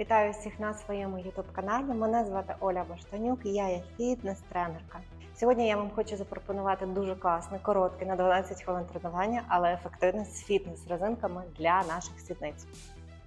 Вітаю всіх на своєму youtube каналі. Мене звати Оля Баштанюк і я є фітнес-тренерка. Сьогодні я вам хочу запропонувати дуже класне, коротке на 12 хвилин тренування, але ефективне з фітнес-резинками для наших сідниць.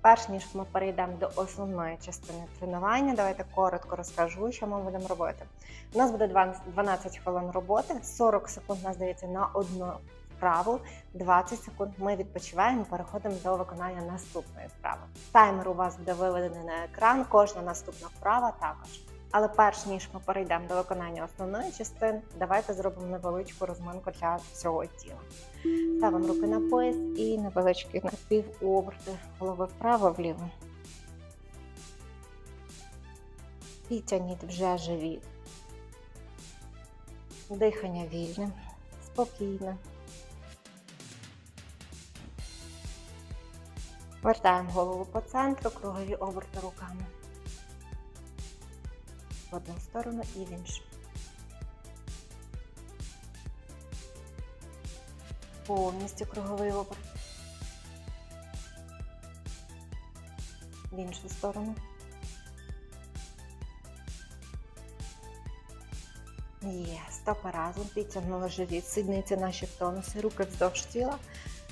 Перш ніж ми перейдемо до основної частини тренування, давайте коротко розкажу, що ми будемо робити. У нас буде 12 12 хвилин роботи, 40 секунд у нас дається на одну вправу, 20 секунд ми відпочиваємо, переходимо до виконання наступної вправи. Таймер у вас буде виведений на екран, кожна наступна вправа також. Але перш ніж ми перейдемо до виконання основної частини, давайте зробимо невеличку розминку для всього тіла. Ставимо руки на пояс і невеличкі напівоберти голови вправо-вліво. Підтягніть вже живіт. Дихання вільне, спокійне. Вертаємо голову по центру, кругові оберти руками. В одну сторону і в іншу. Повністю круговий оберт. В іншу сторону. Є, стопи разом, підтягнули живіт, сідниці наші в тонусі, руки вздовж тіла,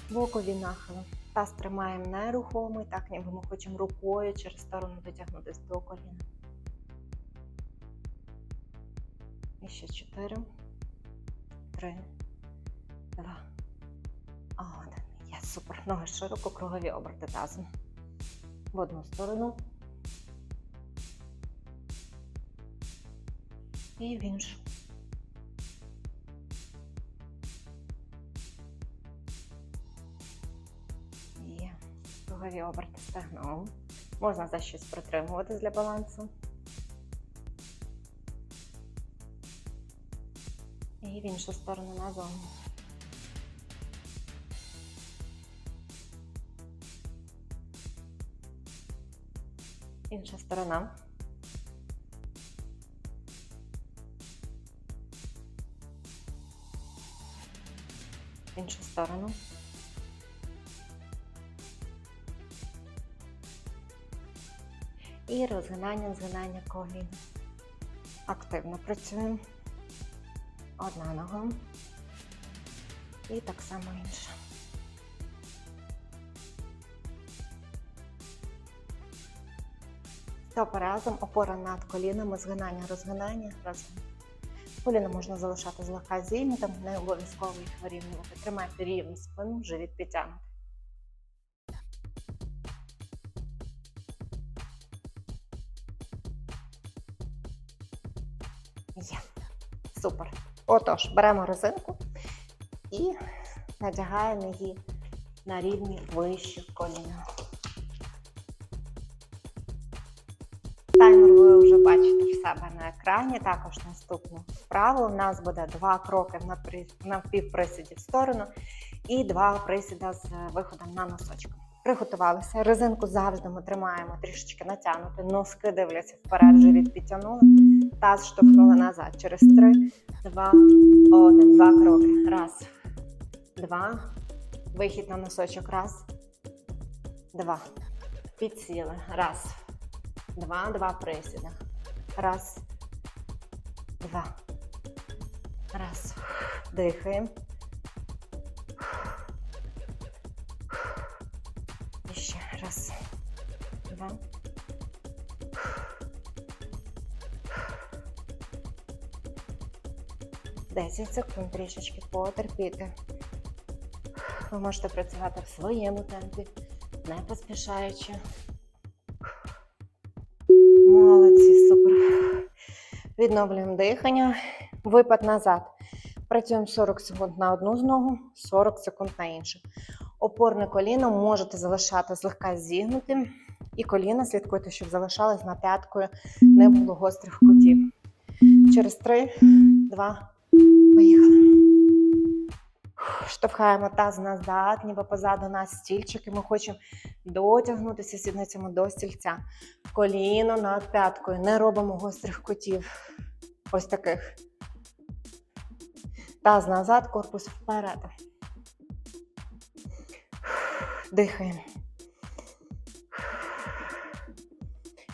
бокові нахили. Таз тримаємо нерухомий, так ніби ми хочемо рукою через сторону дотягнутися до коліна. І ще чотири, три, два, один. Є, супер. Ноги широко, кругові оберти тазом. В одну сторону. І в іншу. Кругові оберти стегном. Можна за щось притримуватись для балансу. І в іншу сторону назовні. Інша сторона. В іншу сторону. І розгинання, згинання колін. Активно працюємо. Одна нога. І так само інша. Стопи разом, опора над колінами, згинання, розгинання разом. Коліна можна залишати злегка зігнутим, не обов'язково їх вирівнювати. Тримайте рівну спину, живіт підтягнути. Отож, беремо резинку і надягаємо її на рівні вище коліна. Таймер ви вже бачите в себе на екрані. Також наступну вправу. У нас буде два кроки на при- півприсіді в сторону і два присіда з виходом на носочки. Приготувалися. Резинку завжди ми тримаємо трішечки натягнути. Носки дивляться вперед, живіт підтягнули. Таз штовхнули назад. Через три, два, один. Два кроки. Раз, два. Вихід на носочок. Раз, два. Підсіли. Раз, два, два присіди. Раз, два. Раз. Дихаємо. 10 секунд трішечки потерпіти. Ви можете працювати в своєму темпі, не поспішаючи. Молодці, супер. Відновлюємо дихання. Випад назад. Працюємо 40 секунд на одну з ногу, 40 секунд на іншу. Опорне коліно можете залишати злегка зігнутим. І коліно слідкуйте, щоб залишалось на п'яткою, не було гострих кутів. Через 3, 2, Поїхали. Штовхаємо таз назад, ніби позаду нас стільчик, і ми хочемо дотягнутися сідницями до стільця. Коліно над п'яткою. Не робимо гострих кутів. Ось таких. Таз назад, корпус вперед. Дихаємо.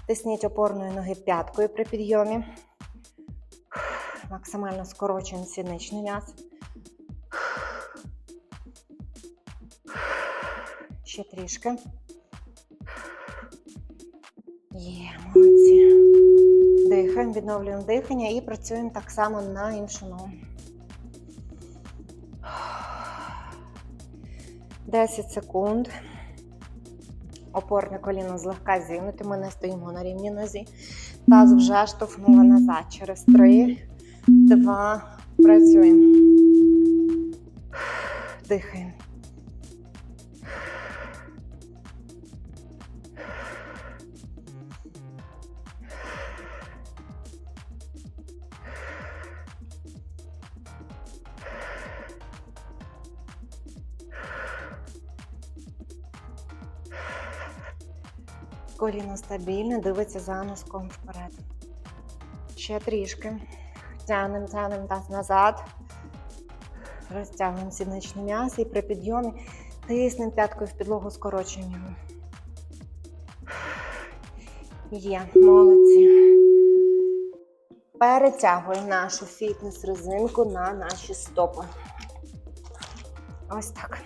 Тисніть опорної ноги п'яткою при підйомі. Максимально скорочуємо сідничний м'яз. Ще трішки. Є, молодці. Дихаємо, відновлюємо дихання і працюємо так само на іншу ногу. 10 секунд. Опорне коліно злегка зігнуте. Ми не стоїмо на рівні нозі. Таз вже штовхнула назад. Через 3, 2, працюємо. Дихаємо. Коліно стабільне, дивиться за носком вперед. Ще трішки. Тянемо, тянемо таз назад. Розтягуємо сідничне м'ясо і при підйомі тиснемо п'яткою в підлогу, скорочуємо його. Є, молодці. Перетягуємо нашу фітнес-резинку на наші стопи. Ось так.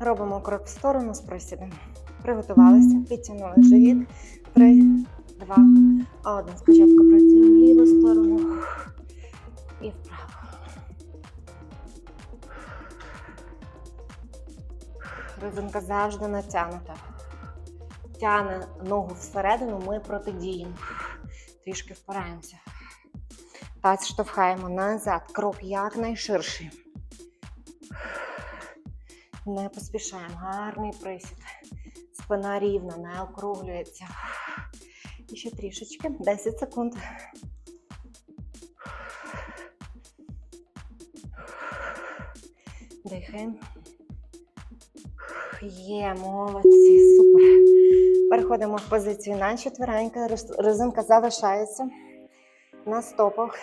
Робимо крок в сторону з присідом. Приготувалися, підтягнули живіт. Три, два, один. Спочатку працюємо в ліву сторону і вправо. Резинка завжди натягнута. Тягне ногу всередину, ми протидіємо. Трішки впираємося. Таз штовхаємо назад. Крок якнайширший. Не поспішаємо. Гарний присід. Спина рівна, не округлюється. І ще трішечки. 10 секунд. Дихаємо. Є, молодці, супер. Переходимо в позицію на четверенька. Резинка залишається на стопах.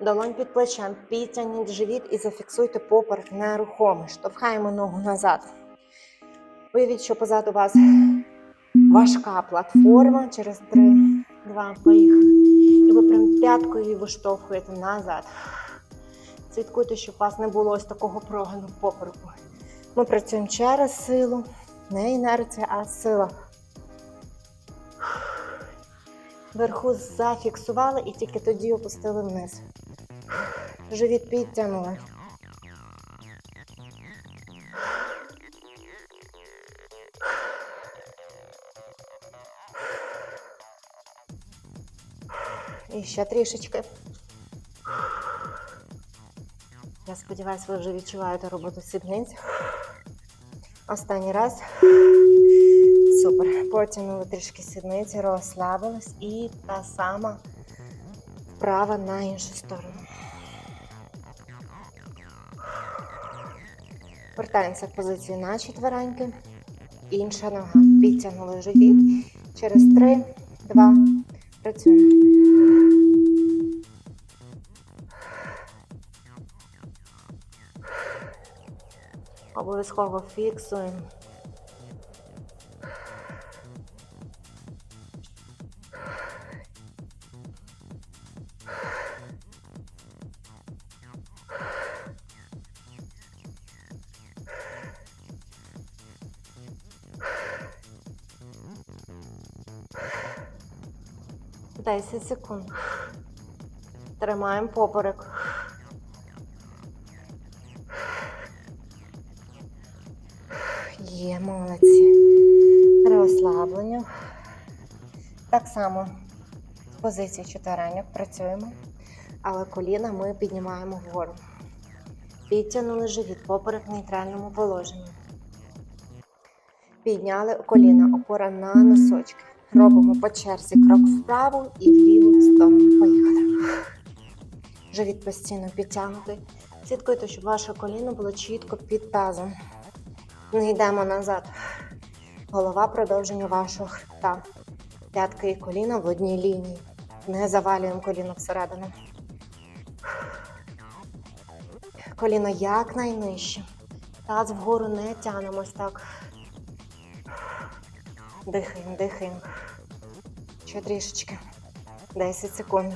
Долонь під плечем, підтягніть живіт і зафіксуйте поперек нерухомий. Штовхаємо ногу назад. Уявіть, що позаду вас важка платформа. Через 3, 2, поїхали. І ви прям п'яткою виштовхуєте назад. Слідкуйте, щоб у вас не було ось такого прогину в попереку. Ми працюємо через силу. Не інерція, а сила. Вверху зафіксували і тільки тоді опустили вниз. Живіт підтягнули. І ще трішечки. Я сподіваюся, ви вже відчуваєте роботу сідниць. Останній раз. Супер. Потягнули трішки сідниці, розслабились і та сама вправа на іншу сторону. Вертаємося в позицію на четвереньки. Інша нога. Підтягнули живіт. Через три, два, працюємо. Обов'язково фіксуємо. Десять секунд. Тримаємо поперек. Є, молодці. Розслаблення. Так само з позиції чотиреньок працюємо, але коліна ми піднімаємо вгору. Підтягнули живіт поперек в нейтральному положенні. Підняли коліна, опора на носочки. Робимо по черзі крок вправо і в ліву сторону. Поїхали. Живіт постійно підтягнутий. Слідкуйте, щоб ваше коліно було чітко під тазом. Не йдемо назад. Голова продовження вашого хребта. П'ятки і коліна в одній лінії. Не завалюємо коліно всередину. Коліно якнайнижче. Таз вгору не тянемось так. Дихаємо, дихаємо. Ще трішечки. 10 секунд.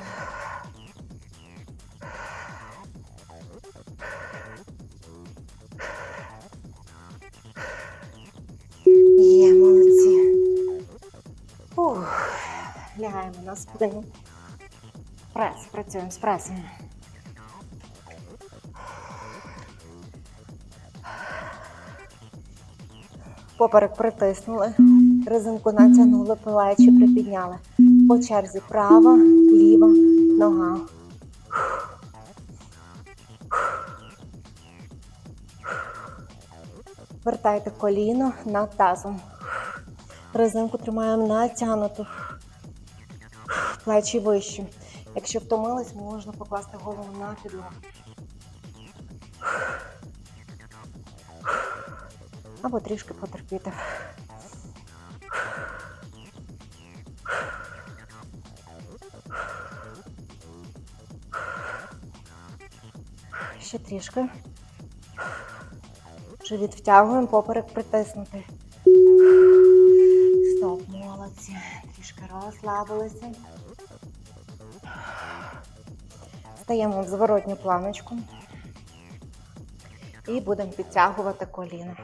Лягаємо на спину. Прес, працюємо з пресом. Поперек притиснули, резинку натягнули, плечі припідняли. По черзі права, ліва, нога. Вертайте коліно над тазом. Резинку тримаємо натягнуту. Плечі вищі. Якщо втомились, можна покласти голову на підлогу. Або трішки потерпіти. Ще трішки. Живіт втягуємо, поперек притиснути. Розслабилися. Стаємо в зворотню планочку. І будемо підтягувати коліно.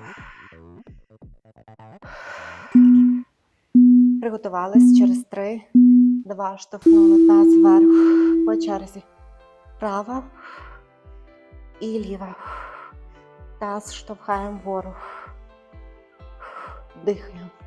Приготувались через три, два, штовхнули таз вверх по черзі. Права і ліва. Таз штовхаємо вгору. Дихаємо.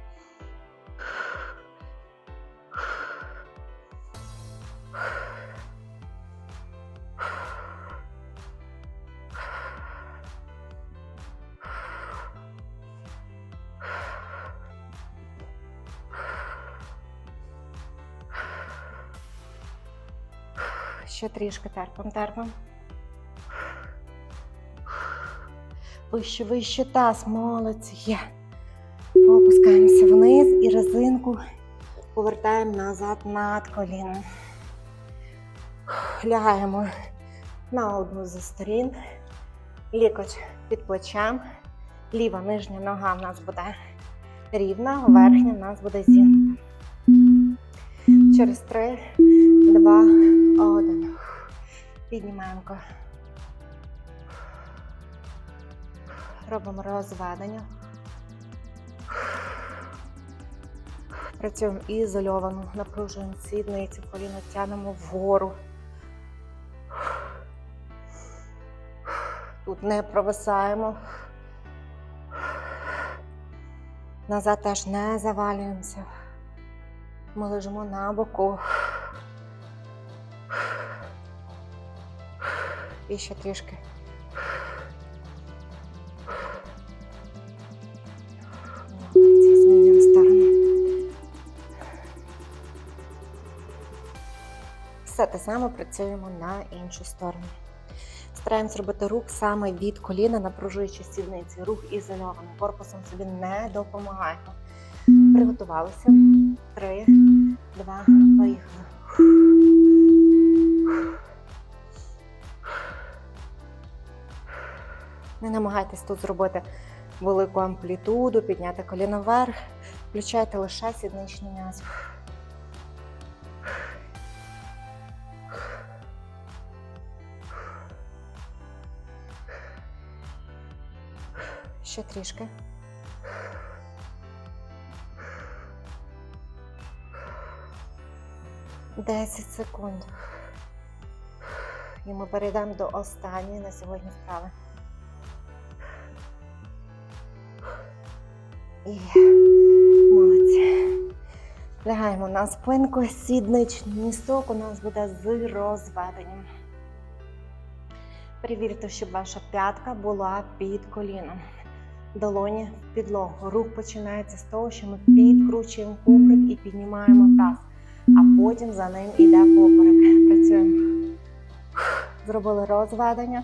Ще трішки терпом, терпом. Вище, вище таз, молодці. Є. Опускаємося вниз і резинку повертаємо назад над коліном. Лягаємо на одну зі сторін. Лікоть під плечем. Ліва нижня нога в нас буде рівна, верхня в нас буде зігнута. Через три, два, один. Піднімаємо. Робимо розведення. Працюємо ізольовано, напружуємо сідниці, коліно тянемо вгору. Тут не провисаємо. Назад теж не завалюємося. Ми лежимо на боку. І ще трішки. Все те саме працюємо на іншу сторону. Стараємось робити рух саме від коліна, напружуючи сідниці. Рух ізольований. Корпусом собі не допомагаємо. Приготувалися. Три, два, поїхали. Не намагайтесь тут зробити велику амплітуду, підняти коліно вверх. Включайте лише сідничний м'яз. Ще трішки. Десять секунд. І ми перейдемо до останньої на сьогодні вправи. І молодці. Лягаємо на спинку, сідничний місток у нас буде з розведенням. Перевірте, щоб ваша п'ятка була під коліном. Долоні в підлогу. Рух починається з того, що ми підкручуємо куприк і піднімаємо таз, а потім за ним йде поперек. Працюємо. Зробили розведення,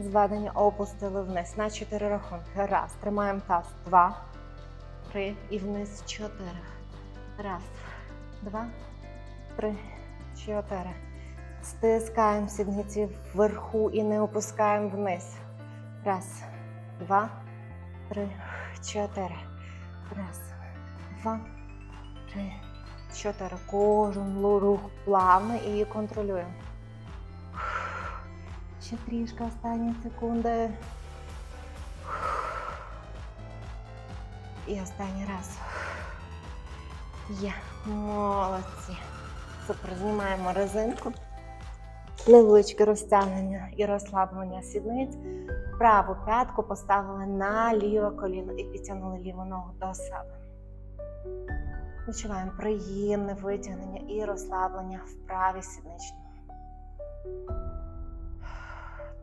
зведення опустили вниз на чотири рахунки. Раз. Тримаємо таз. Два, три і вниз чотири. Раз, два, три, чотири. Стискаємо сідниці вверху і не опускаємо вниз. Раз, два, три, чотири. Раз, два, три, чотири. Кожен рух плавно і контролюємо. Ще трішки останні секунди. І останній раз. Є, молодці. Супер, знімаємо резинку. Невеличке розтягнення і розслаблення сідниць. Праву п'ятку поставили на ліве коліно і підтягнули ліву ногу до себе. Відчуваємо приємне витягнення і розслаблення в правій сідничній.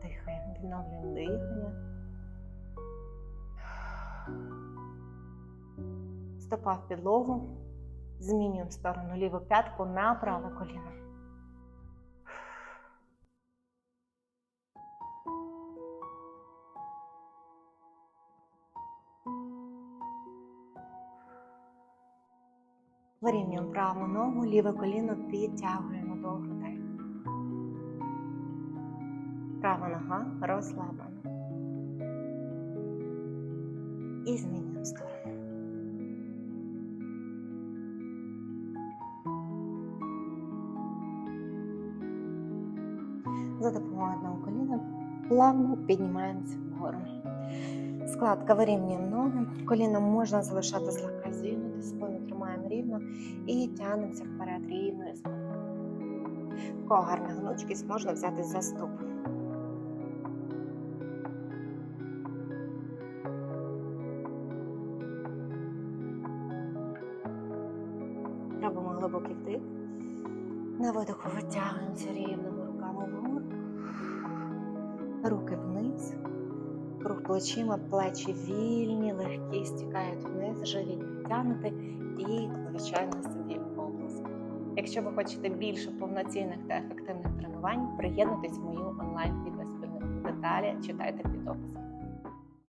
Дихаємо, відновлюємо дихання. Стопа в підлогу. Змінюємо сторону ліву п'ятку на праве коліно. Вирівнюємо праву ногу, ліве коліно підтягуємо до грудей. Права нога розслаблена. І змінюємо сторону. За одного коліна плавно піднімаємося вгору. Складка вирівнюємо ноги. Коліна можна залишати злегка зігнути, спину тримаємо рівно і тягнемося вперед рівною спиною. В кого гарна гнучкість, можна взяти за стоп. Робимо глибокий вдих. На видоху витягуємося вгору. Руки вниз. Рух плечима, плечі вільні, легкі, стікають вниз, живіт підтягнути і, звичайно, собі область. Якщо ви хочете більше повноцінних та ефективних тренувань, приєднуйтесь в мою онлайн фітнес спільноту. Деталі читайте під описом.